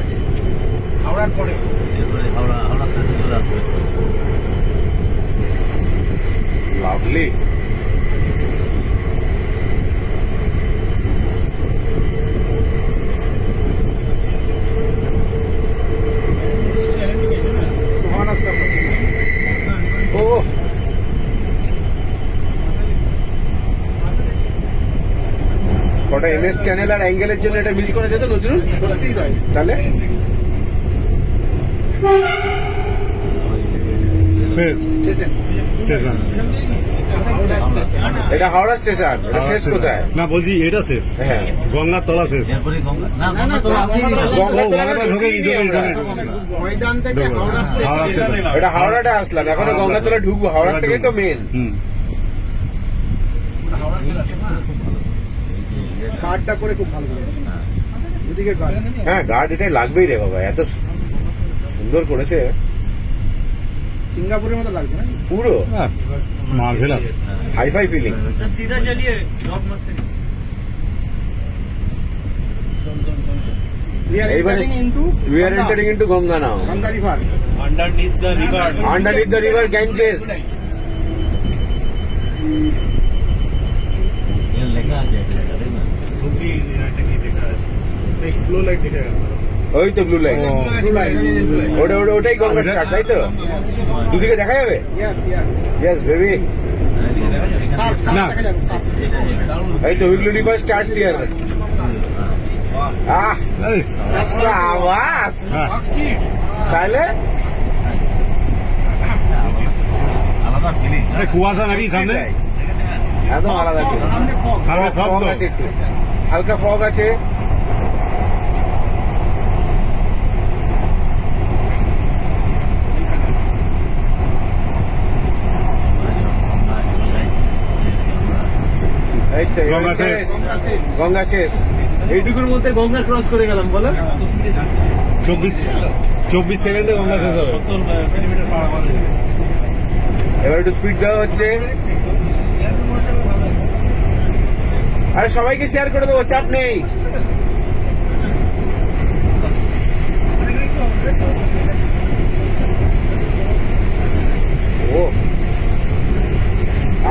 আছে হাওড়ার পরে। এরপরে হাওড়া হাওড়া লাভলি। কটা এমএস চ্যানেল আর অ্যাঙ্গেলের জন্য এটা মিস করা যেত নজরুল? তাহলে. এটা হাওড়া স্টেশন এটা শেষ কোথায়? না বলছি এটা শেষ। হ্যাঁ। গঙ্গার তলা শেষ। এটা হাওড়াটা আসলাম এখন গঙ্গাতলা ঢুকবো হাওড়া থেকেই তো মেন গার্ডটা করে খুব ভালো হ্যাঁ। গার্ড হ্যাঁ, এটাই লাগবেই রে বাবা এত সুন্দর করেছে। সিঙ্গাপুরের মতো লাগবে না? পুরো? হ্যাঁ, মার্ভেলাস। হাই ফাই ফিলিং সিধা চালিয়ে লেখা আছে ওই তো ব্লু লাইট ওটা ওটাই স্টার্ট তাই তো? দুদিকে দেখা যাবে? ইয়েস বেবি এই তো উইকলি আহ! সাবাস! তাহলে? কুয়াশা নাকি সামনে? একদম আলাদা সামনে ফগ আছে হালকা ফগ আছে। গঙ্গা শেষ। শেষ। গঙ্গা শেষ। এইটুকুর মধ্যে গঙ্গা ক্রস করে গেলাম বলো চব্বিশ চব্বিশ সেকেন্ডে গঙ্গা শেষ হবে এবার একটু স্পিড দেওয়া হচ্ছে আরে সবাইকে শেয়ার করে দেবো চাপ নেই